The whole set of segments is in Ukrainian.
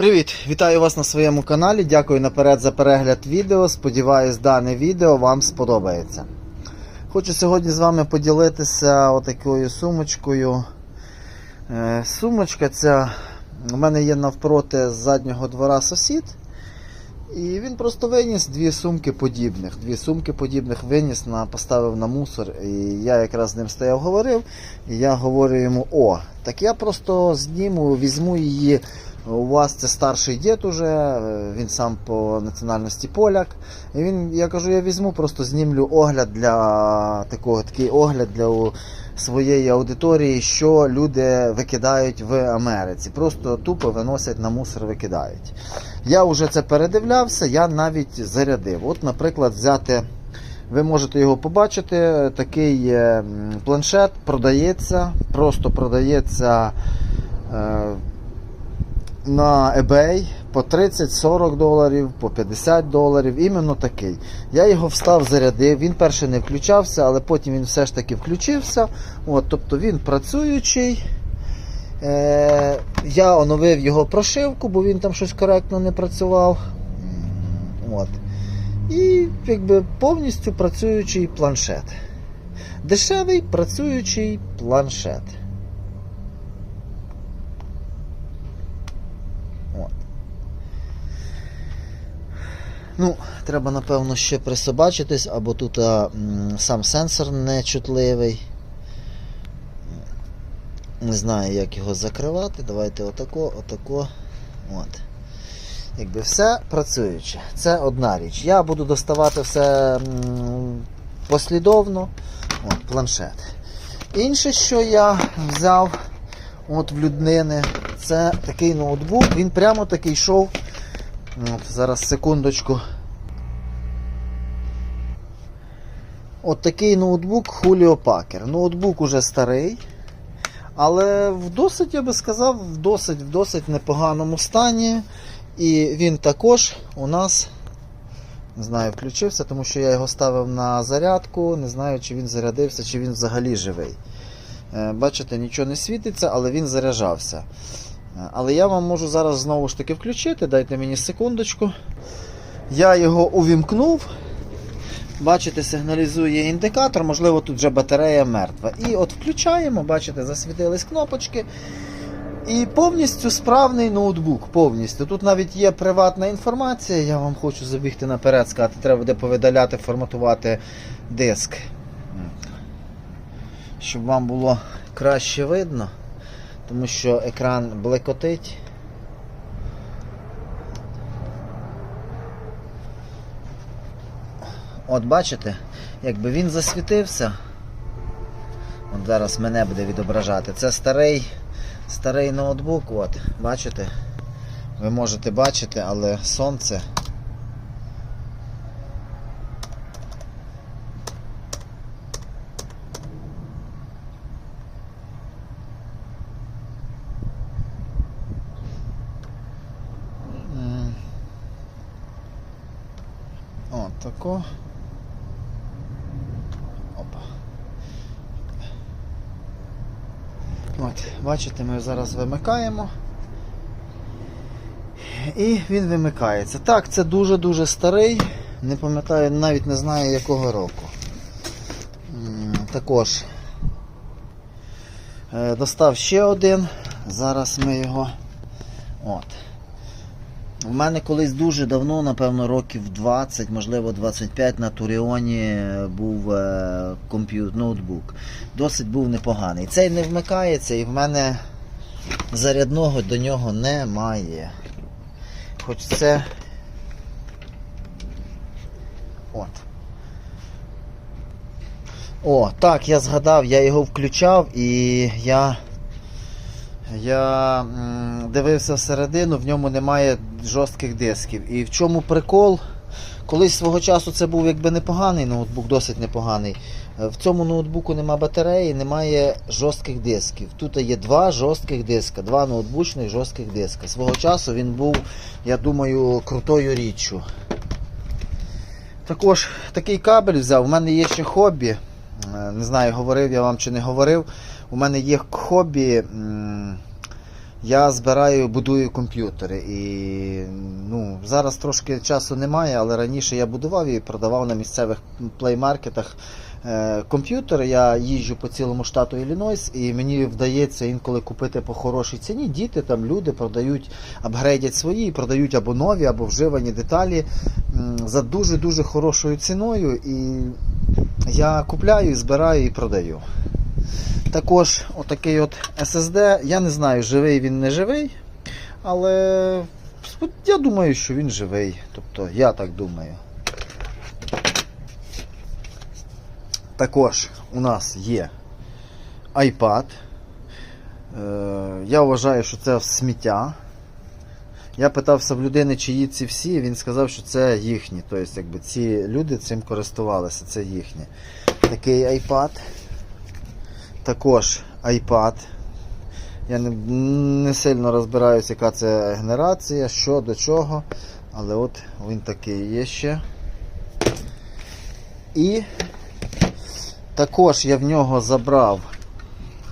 Привіт! Вітаю вас на своєму каналі. Дякую наперед за перегляд відео. Сподіваюсь, дане відео вам сподобається. Хочу сьогодні з вами поділитися отакою сумочкою. Е, Сумочка ця у мене є навпроти з заднього двора сусід. І він просто виніс дві сумки подібних. Дві сумки подібних виніс, на, поставив на мусор. І я якраз з ним стояв, говорив. І я говорю йому: о, так я просто зніму, візьму її. У вас це старший дід уже, е, він сам по національності поляк. І він, я кажу, я візьму, просто знімлю огляд для такого, такий огляд для своєї аудиторії, що люди викидають в Америці. Просто тупо виносять на мусор, викидають. Я вже це передивлявся, я навіть зарядив. От, наприклад, взяти. Ви можете його побачити. Такий е, планшет продається, просто продається е, на eBay по 30-40 доларів, по 50 доларів. Іменно такий. Я його встав, зарядив. Він перше не включався, але потім він все ж таки включився. От, тобто він працюючий. Е, я оновив його прошивку, бо він там щось коректно не працював. От. І якби повністю працюючий планшет. Дешевий працюючий планшет. Ну, треба, напевно, ще присобачитись, або тут а, сам сенсор нечутливий. Не знаю, як його закривати. Давайте отако, отако. От. Якби все працююче. Це одна річ. Я буду доставати все послідовно. От, планшет. Інше, що я взяв от в люднини, це такий ноутбук. Він прямо такий йшов. От, зараз секундочку. От такий ноутбук Julio Packer. Ноутбук уже старий. Але в досить, я би сказав, в досить, в досить непоганому стані. І він також у нас, не знаю, включився, тому що я його ставив на зарядку. Не знаю, чи він зарядився, чи він взагалі живий. Е, Бачите, нічого не світиться, але він заряджався. Але я вам можу зараз знову ж таки включити. Дайте мені секундочку. Я його увімкнув. Бачите, сигналізує індикатор, можливо, тут вже батарея мертва. І от включаємо, бачите, засвітились кнопочки. І повністю справний ноутбук. Повністю. Тут навіть є приватна інформація. Я вам хочу забігти наперед, сказати, треба буде повидаляти, форматувати диск. Щоб вам було краще видно, тому що екран блекотить. От бачите, якби він засвітився. От зараз мене буде відображати. Це старий, старий ноутбук. От, бачите? Ви можете бачити, але сонце. От тако. Опа. От, бачите, ми зараз вимикаємо. І він вимикається. Так, це дуже-дуже старий. Не пам'ятаю, навіть не знаю якого року. Також е, достав ще один. Зараз ми його. От. У мене колись дуже давно, напевно, років 20, можливо 25 на Туріоні був е, комп'ютер, ноутбук. Досить був непоганий. Цей не вмикається і в мене зарядного до нього немає. Хоч це. От. О, так, я згадав, я його включав і я. Я дивився всередину, в ньому немає жорстких дисків. І в чому прикол? Колись свого часу це був якби непоганий ноутбук, досить непоганий. Е, В цьому ноутбуку нема батареї, немає жорстких дисків. Тут є два жорстких диска, два ноутбучних жорстких диска. Свого часу він був, я думаю, крутою річчю. Також такий кабель взяв. У мене є ще хобі. Е, Не знаю, говорив я вам чи не говорив. У мене є хобі Я збираю, будую комп'ютери. І ну, зараз трошки часу немає, але раніше я будував і продавав на місцевих плеймаркетах е, комп'ютери. Я їжджу по цілому штату Іллінойс, і мені вдається інколи купити по хорошій ціні. Діти там люди продають, апгрейдять свої, продають або нові, або вживані деталі за дуже-дуже хорошою ціною. І я купляю, збираю і продаю. Також отакий от SSD. Я не знаю, живий він не живий, але я думаю, що він живий. Тобто я так думаю. Також у нас є iPad. Е, Я вважаю, що це сміття. Я питався в людини, чиї ці всі, він сказав, що це їхні. Тобто, якби ці люди цим користувалися, це їхні. Такий iPad. Також iPad. Я не, не сильно розбираюся, яка це генерація, що до чого. Але от він такий є ще. І також я в нього забрав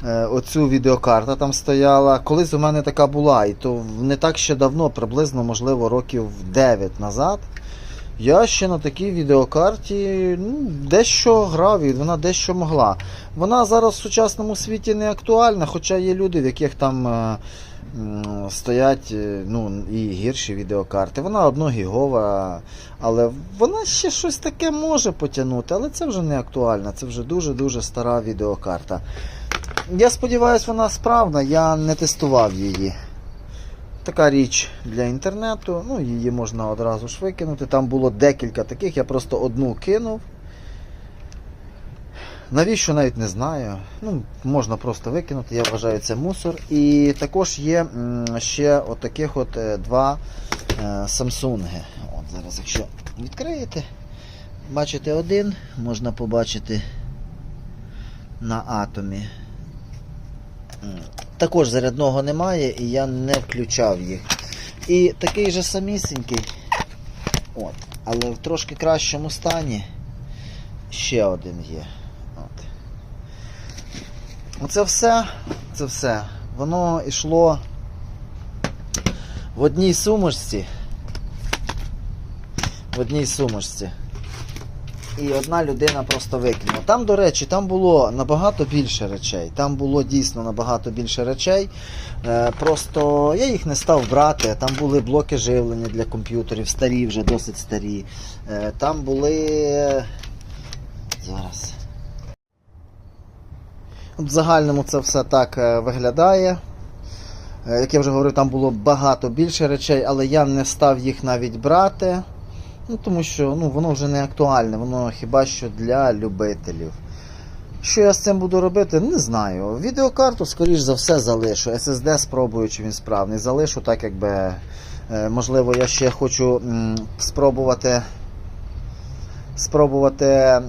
е, оцю відеокарта там стояла. Колись у мене така була, і то не так ще давно, приблизно, можливо, років 9 назад. Я ще на такій відеокарті ну, дещо грав і вона дещо могла. Вона зараз в сучасному світі не актуальна, хоча є люди, в яких там е, стоять е, ну, і гірші відеокарти. Вона одногігова, але вона ще щось таке може потягнути, але це вже не актуально, це вже дуже-дуже стара відеокарта. Я сподіваюся, вона справна, я не тестував її. Така річ для інтернету, ну її можна одразу ж викинути. Там було декілька таких, я просто одну кинув. Навіщо навіть не знаю. Ну, можна просто викинути, я вважаю, це мусор. І також є ще от таких от е, два е, Samsung. От зараз, якщо відкриєте, бачите один, можна побачити на атомі. Також зарядного немає і я не включав їх. І такий же самісінький, от, але в трошки кращому стані ще один є. От. Оце все, це все. Воно йшло в одній сумочці. В одній сумочці. І одна людина просто викинула. Там, до речі, там було набагато більше речей. Там було дійсно набагато більше речей. Е, просто я їх не став брати. Там були блоки живлення для комп'ютерів, старі вже, досить старі. Е, там були. Зараз. В загальному це все так е, виглядає. Як я вже говорив, там було багато більше речей, але я не став їх навіть брати. Ну, тому що ну, воно вже не актуальне, воно хіба що для любителів. Що я з цим буду робити, не знаю. Відеокарту, скоріш за все, залишу. SSD спробую, чи він справний. Залишу, так якби. е, Можливо, я ще хочу спробувати. Спробувати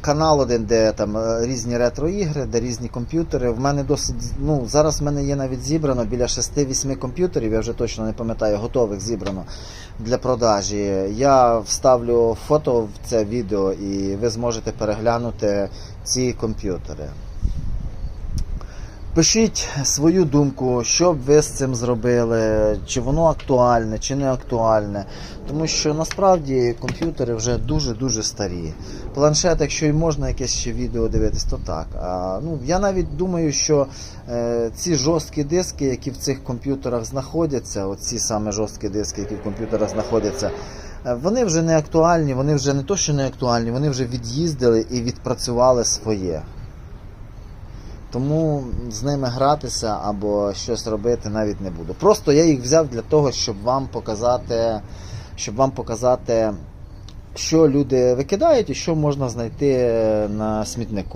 канал один, де там е, різні ретро-ігри, де різні комп'ютери. В мене досить. Ну, зараз в мене є навіть зібрано біля 6-8 комп'ютерів, я вже точно не пам'ятаю, готових зібрано для продажі. Я вставлю фото в це відео і ви зможете переглянути ці комп'ютери. Пишіть свою думку, що б ви з цим зробили, чи воно актуальне, чи не актуальне. Тому що насправді комп'ютери вже дуже-дуже старі. Планшет, якщо й можна якесь ще відео дивитись, то так. А, ну, я навіть думаю, що е, ці жорсткі диски, які в цих комп'ютерах знаходяться, оці саме жорсткі диски, які в комп'ютерах знаходяться, е, вони вже не актуальні, вони вже не то, що не актуальні, вони вже від'їздили і відпрацювали своє. Тому з ними гратися або щось робити навіть не буду. Просто я їх взяв для того, щоб вам показати, щоб вам показати, що люди викидають і що можна знайти на смітнику.